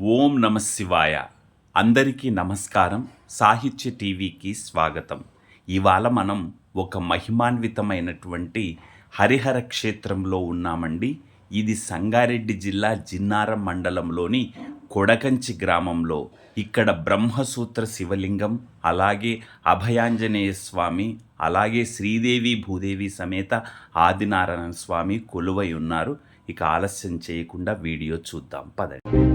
ఓం నమ శివాయ. అందరికీ నమస్కారం. సాహిత్య టీవీకి స్వాగతం. ఇవాళ మనం ఒక మహిమాన్వితమైనటువంటి హరిహర క్షేత్రంలో ఉన్నామండి. ఇది సంగారెడ్డి జిల్లా జిన్నారం మండలంలోని కొడకంచి గ్రామంలో. ఇక్కడ బ్రహ్మసూత్ర శివలింగం అలాగే అభయాంజనేయ స్వామి అలాగే శ్రీదేవి భూదేవి సమేత ఆదినారాయణ స్వామి కొలువై ఉన్నారు. ఇక ఆలస్యం చేయకుండా వీడియో చూద్దాం. పదండి.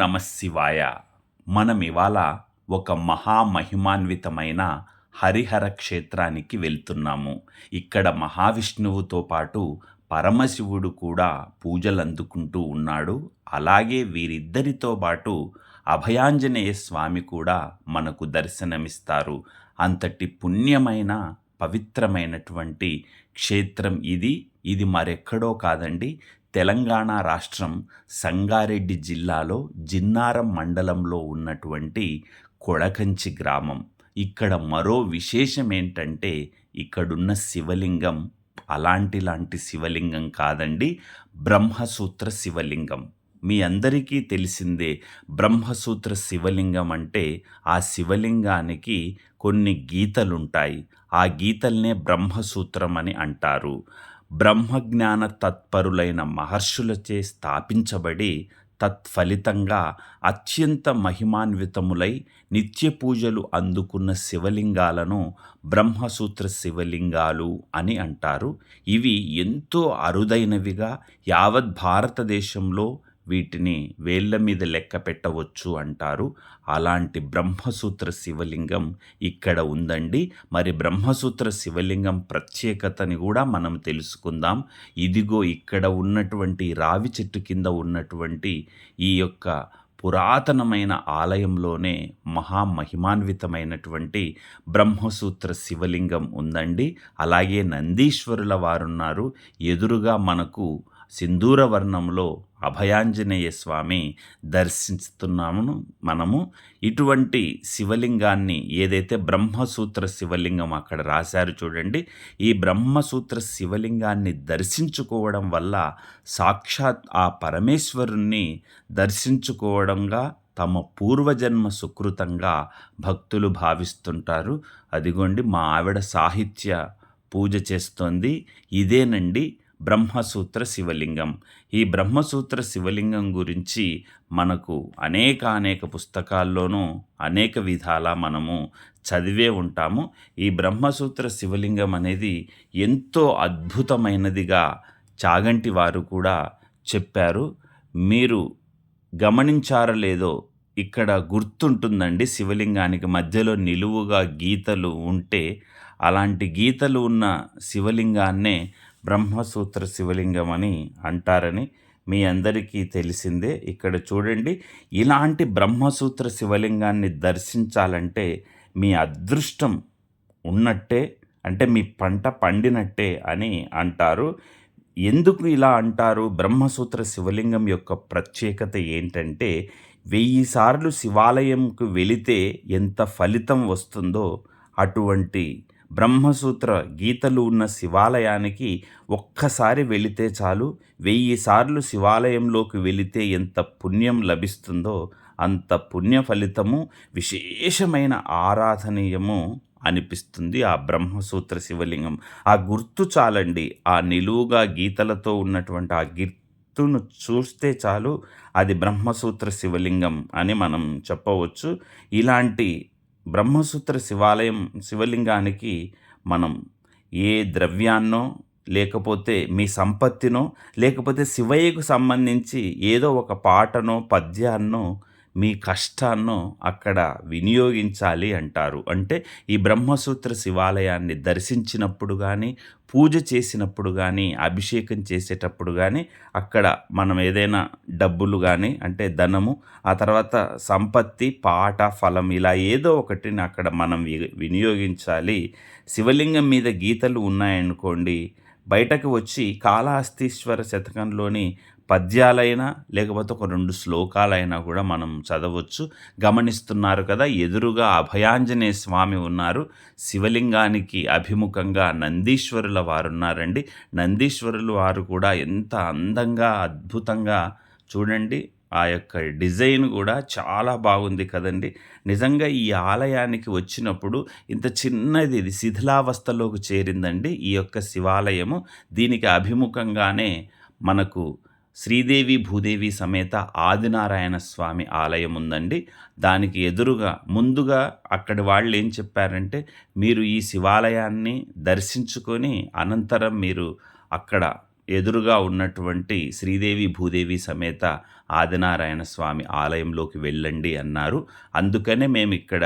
నమ శివాయ. మనం ఇవాళ ఒక మహామహిమాన్వితమైన హరిహర క్షేత్రానికి వెళ్తున్నాము. ఇక్కడ మహావిష్ణువుతో పాటు పరమశివుడు కూడా పూజలు అందుకుంటూ ఉన్నాడు. అలాగే వీరిద్దరితో పాటు అభయాంజనేయ స్వామి కూడా మనకు దర్శనమిస్తారు. అంతటి పుణ్యమైన పవిత్రమైనటువంటి క్షేత్రం ఇది. ఇది మరెక్కడో కాదండి తెలంగాణ రాష్ట్రం సంగారెడ్డి జిల్లాలో జిన్నారం మండలంలో ఉన్నటువంటి కొడకంచి గ్రామం. ఇక్కడ మరో విశేషం ఏంటంటే ఇక్కడున్న శివలింగం అలాంటి లాంటి శివలింగం కాదండి బ్రహ్మసూత్ర శివలింగం. మీ అందరికీ తెలిసిందే బ్రహ్మసూత్ర శివలింగం అంటే ఆ శివలింగానికి కొన్ని గీతలుంటాయి. ఆ గీతల్నే బ్రహ్మసూత్రం అని అంటారు. బ్రహ్మజ్ఞాన తత్పరులైన మహర్షులచే స్థాపించబడి తత్ఫలితంగా అత్యంత మహిమాన్వితములై నిత్య పూజలు అందుకున్న శివలింగాలను బ్రహ్మసూత్ర శివలింగాలు అని అంటారు. ఇవి ఎంతో అరుదైనవిగా యావత్ భారతదేశంలో వీటిని వేళ్ళ మీద లెక్క పెట్టవచ్చు అంటారు. అలాంటి బ్రహ్మసూత్ర శివలింగం ఇక్కడ ఉందండి. మరి బ్రహ్మసూత్ర శివలింగం ప్రత్యేకతని కూడా మనం తెలుసుకుందాం. ఇదిగో ఇక్కడ ఉన్నటువంటి రావి చెట్టు కింద ఉన్నటువంటి ఈ యొక్క పురాతనమైన ఆలయంలోనే మహామహిమాన్వితమైనటువంటి బ్రహ్మసూత్ర శివలింగం ఉందండి. అలాగే నందీశ్వరుల వారున్నారు ఎదురుగా మనకు సింధూర వర్ణంలో అభయాంజనేయ స్వామి దర్శిస్తున్నాము మనము. ఇటువంటి శివలింగాన్ని ఏదైతే బ్రహ్మసూత్ర శివలింగం అక్కడ రాశారు చూడండి ఈ బ్రహ్మసూత్ర శివలింగాన్ని దర్శించుకోవడం వల్ల సాక్షాత్ ఆ పరమేశ్వరుణ్ణి దర్శించుకోవడంగా తమ పూర్వజన్మ సుకృతంగా భక్తులు భావిస్తుంటారు. అదిగోండి మా ఆవిడ సాహిత్య పూజ చేస్తోంది. ఇదేనండి బ్రహ్మసూత్ర శివలింగం. ఈ బ్రహ్మసూత్ర శివలింగం గురించి మనకు అనేక అనేక పుస్తకాల్లోనూ అనేక విధాల మనము చదివే ఉంటాము. ఈ బ్రహ్మసూత్ర శివలింగం అనేది ఎంతో అద్భుతమైనదిగా చాగంటి వారు కూడా చెప్పారు. మీరు గమనించారో లేదో ఇక్కడ గుర్తుంటుందండి శివలింగానికి మధ్యలో నిలువుగా గీతలు ఉంటే. అలాంటి గీతలు ఉన్న శివలింగాన్నే బ్రహ్మసూత్ర శివలింగం అని అంటారని మీ అందరికీ తెలిసిందే. ఇక్కడ చూడండి ఇలాంటి బ్రహ్మసూత్ర శివలింగాన్ని దర్శించాలంటే మీ అదృష్టం ఉన్నట్టే అంటే మీ పంట పండినట్టే అని అంటారు. ఎందుకు ఇలా అంటారు? బ్రహ్మసూత్ర శివలింగం యొక్క ప్రత్యేకత ఏంటంటే వెయ్యి సార్లు శివాలయంకు వెళితే ఎంత ఫలితం వస్తుందో అటువంటి బ్రహ్మసూత్ర గీతలు ఉన్న శివాలయానికి ఒక్కసారి వెళితే చాలు. వెయ్యి సార్లు శివాలయంలోకి వెళితే ఎంత పుణ్యం లభిస్తుందో అంత పుణ్య ఫలితము విశేషమైన ఆరాధనీయము అనిపిస్తుంది ఆ బ్రహ్మసూత్ర శివలింగం. ఆ గుర్తు చాలండి. ఆ నిలువుగా గీతలతో ఉన్నటువంటి ఆ గుర్తును చూస్తే చాలు అది బ్రహ్మసూత్ర శివలింగం అని మనం చెప్పవచ్చు. ఇలాంటి బ్రహ్మసూత్ర శివాలయం శివలింగానికి మనం ఏ ద్రవ్యాన్నో లేకపోతే మీ సంపత్తినో లేకపోతే శివయ్యకు సంబంధించి ఏదో ఒక పాటనో పద్యాన్నో మీ కష్టాన్ని అక్కడ వినియోగించాలి అంటారు. అంటే ఈ బ్రహ్మసూత్ర శివాలయాన్ని దర్శించినప్పుడు కానీ పూజ చేసినప్పుడు కానీ అభిషేకం చేసేటప్పుడు కానీ అక్కడ మనం ఏదైనా డబ్బులు కానీ అంటే ధనము ఆ తర్వాత సంపత్తి పాట ఫలం ఇలా ఏదో ఒకటిని అక్కడ మనం వినియోగించాలి. శివలింగం మీద గీతలు ఉన్నాయనుకోండి బయటకు వచ్చి కాళహస్తీశ్వర శతకంలోని పద్యాలైనా లేకపోతే ఒక రెండు శ్లోకాలైనా కూడా మనం చదవచ్చు. గమనిస్తున్నారు కదా ఎదురుగా అభయాంజనేయ స్వామి ఉన్నారు. శివలింగానికి అభిముఖంగా నందీశ్వరుల వారు ఉన్నారండి నందీశ్వరులు వారు కూడా ఎంత అందంగా అద్భుతంగా చూడండి ఆ యొక్క డిజైన్ కూడా చాలా బాగుంది కదండి. నిజంగా ఈ ఆలయానికి వచ్చినప్పుడు ఇంత చిన్నది ఇది శిథిలావస్థలోకి చేరిందండి ఈ యొక్క శివాలయము. దీనికి అభిముఖంగానే మనకు శ్రీదేవి భూదేవి సమేత ఆదినారాయణ స్వామి ఆలయం ఉందండి. దానికి ఎదురుగా ముందుగా అక్కడి వాళ్ళు ఏం చెప్పారంటే మీరు ఈ శివాలయాన్ని దర్శించుకొని అనంతరం మీరు అక్కడ ఎదురుగా ఉన్నటువంటి శ్రీదేవి భూదేవి సమేత ఆదినారాయణ స్వామి ఆలయంలోకి వెళ్ళండి అన్నారు. అందుకనే మేము ఇక్కడ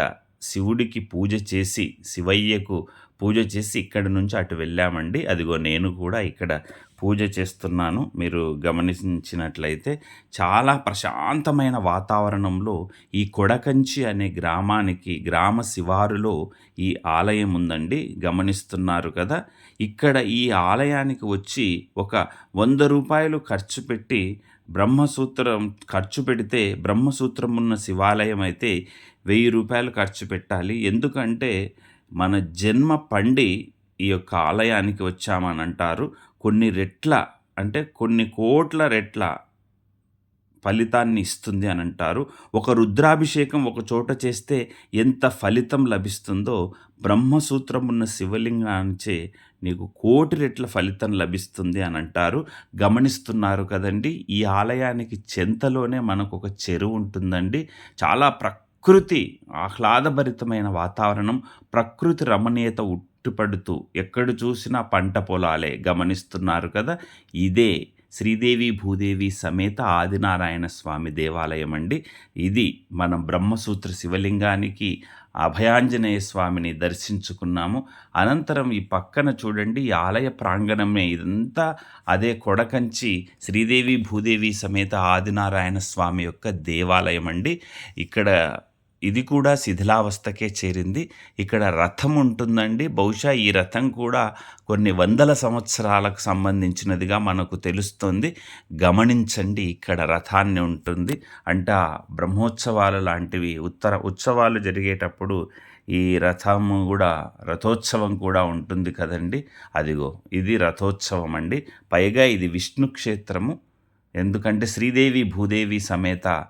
శివుడికి పూజ చేసి శివయ్యకు పూజ చేసి ఇక్కడ నుంచి అటు వెళ్ళామండి. అదిగో నేను కూడా ఇక్కడ పూజ చేస్తున్నాను. మీరు గమనించినట్లయితే చాలా ప్రశాంతమైన వాతావరణంలో ఈ కొడకంచి అనే గ్రామానికి గ్రామ శివారులో ఈ ఆలయం ఉందండి. గమనిస్తున్నారు కదా. ఇక్కడ ఈ ఆలయానికి వచ్చి ఒక వంద రూపాయలు ఖర్చు పెట్టి బ్రహ్మసూత్రం ఖర్చు పెడితే బ్రహ్మసూత్రం ఉన్న శివాలయం అయితే వెయ్యి రూపాయలు ఖర్చు పెట్టాలి. ఎందుకంటే మన జన్మ పండి ఈ యొక్క ఆలయానికి వచ్చామని అంటారు కొన్ని రెట్ల అంటే కొన్ని కోట్ల రెట్ల ఫలితాన్ని ఇస్తుంది అని అంటారు. ఒక రుద్రాభిషేకం ఒక చోట చేస్తే ఎంత ఫలితం లభిస్తుందో బ్రహ్మసూత్రం ఉన్న శివలింగాంచే నీకు కోటి రెట్ల ఫలితం లభిస్తుంది అని అంటారు. గమనిస్తున్నారు కదండి ఈ ఆలయానికి చెంతలోనే మనకు ఒక చెరువు ఉంటుందండి. చాలా ప్రకృతి ఆహ్లాదభరితమైన వాతావరణం ప్రకృతి రమణీయత ఉట్టుపడుతూ ఎక్కడ చూసినా పంట పొలాలే గమనిస్తున్నారు కదా. ఇదే శ్రీదేవి భూదేవి సమేత ఆదినారాయణ స్వామి దేవాలయం అండి. ఇది మనం బ్రహ్మసూత్ర శివలింగానికి అభయాంజనేయ స్వామిని దర్శించుకున్నాము. అనంతరం ఈ పక్కన చూడండి ఈ ఆలయ ప్రాంగణమే ఇదంతా. అదే కొడకంచి శ్రీదేవి భూదేవి సమేత ఆదినారాయణ స్వామి యొక్క దేవాలయం అండి. ఇక్కడ ఇది కూడా శిథిలావస్థకే చేరింది. ఇక్కడ రథం ఉంటుందండి. బహుశా ఈ రథం కూడా కొన్ని వందల సంవత్సరాలకు సంబంధించినదిగా మనకు తెలుస్తుంది. గమనించండి ఇక్కడ రథాన్ని ఉంటుంది. అంటే బ్రహ్మోత్సవాలు లాంటివి ఉత్తర ఉత్సవాలు జరిగేటప్పుడు ఈ రథము కూడా రథోత్సవం కూడా ఉంటుంది కదండి. అదిగో ఇది రథోత్సవం అండి పైగా ఇది విష్ణు క్షేత్రము. ఎందుకంటే శ్రీదేవి భూదేవి సమేత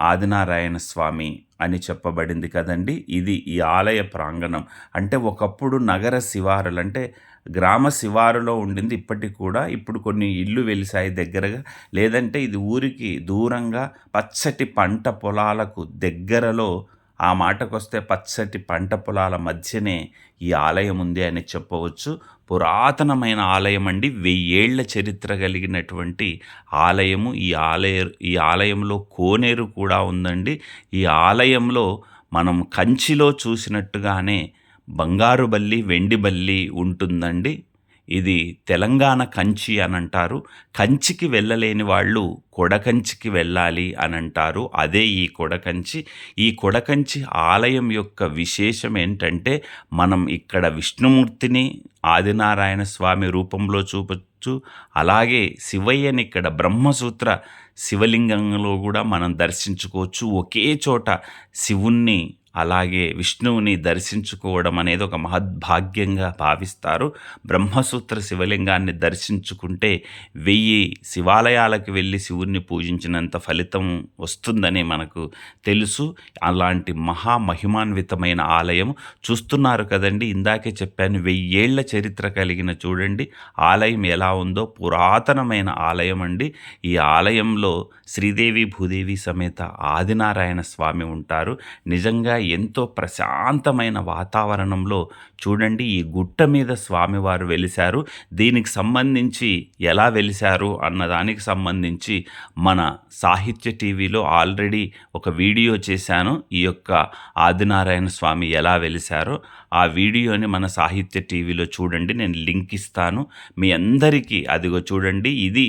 ఆదినారాయణ స్వామి అని చెప్పబడింది కదండి. ఇది ఈ ఆలయ ప్రాంగణం. అంటే ఒకప్పుడు నగర శివారులు అంటే గ్రామ శివారులో ఉండింది ఇప్పటికి కూడా. ఇప్పుడు కొన్ని ఇల్లు వెలిసాయి దగ్గరగా. లేదంటే ఇది ఊరికి దూరంగా పచ్చటి పంట పొలాలకు దగ్గరలో ఆ మాటకొస్తే పచ్చటి పంట పొలాల మధ్యనే ఈ ఆలయం ఉంది అని చెప్పవచ్చు. పురాతనమైన ఆలయం అండి వెయ్యేళ్ళ చరిత్ర కలిగినటువంటి ఆలయము. ఈ ఆలయ ఈ ఆలయంలో కోనేరు కూడా ఉందండి. ఈ ఆలయంలో మనం కంచిలో చూసినట్టుగానే బంగారు బల్లి వెండి బల్లి ఉంటుందండి. ఇది తెలంగాణ కంచి అని అంటారు కంచికి వెళ్ళలేని వాళ్ళు కొడకంచికి వెళ్ళాలి అని అంటారు అదే ఈ కొడకంచి ఈ కొడకంచి ఆలయం యొక్క విశేషం ఏంటంటే మనం ఇక్కడ విష్ణుమూర్తిని ఆదినారాయణ స్వామి రూపంలో చూపచ్చు. అలాగే శివయ్యని ఇక్కడ బ్రహ్మసూత్ర శివలింగంలో కూడా మనం దర్శించుకోవచ్చు. ఒకే చోట శివుణ్ణి అలాగే విష్ణువుని దర్శించుకోవడం అనేది ఒక మహద్భాగ్యంగా భావిస్తారు. బ్రహ్మసూత్ర శివలింగాన్ని దర్శించుకుంటే వెయ్యి శివాలయాలకు వెళ్ళి శివుణ్ణి పూజించినంత ఫలితం వస్తుందని మనకు తెలుసు. అలాంటి మహామహిమాన్వితమైన ఆలయం చూస్తున్నారు కదండి. ఇందాకే చెప్పాను వెయ్యేళ్ళ చరిత్ర కలిగిన చూడండి. ఆలయం ఎలా ఉందో పురాతనమైన ఆలయం అండి. ఈ ఆలయంలో శ్రీదేవి భూదేవి సమేత ఆదినారాయణ స్వామి ఉంటారు. నిజంగా ఎంతో ప్రశాంతమైన వాతావరణంలో చూడండి ఈ గుట్ట మీద స్వామివారు వెలిశారు. దీనికి సంబంధించి ఎలా వెలిశారు అన్నదానికి సంబంధించి మన సాహిత్య టీవీలో ఆల్రెడీ ఒక వీడియో చేశాను. ఈ యొక్క ఆదినారాయణ స్వామి ఎలా వెలిశారో ఆ వీడియోని మన సాహిత్య టీవీలో చూడండి నేను లింక్ ఇస్తాను. మీ అందరికీ అదిగో చూడండి ఇది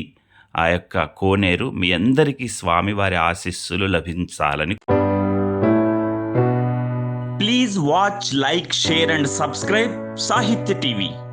ఆ యొక్క కోనేరు. మీ అందరికీ స్వామివారి ఆశీస్సులు లభించాలని watch, like, share, and subscribe Sahitya TV.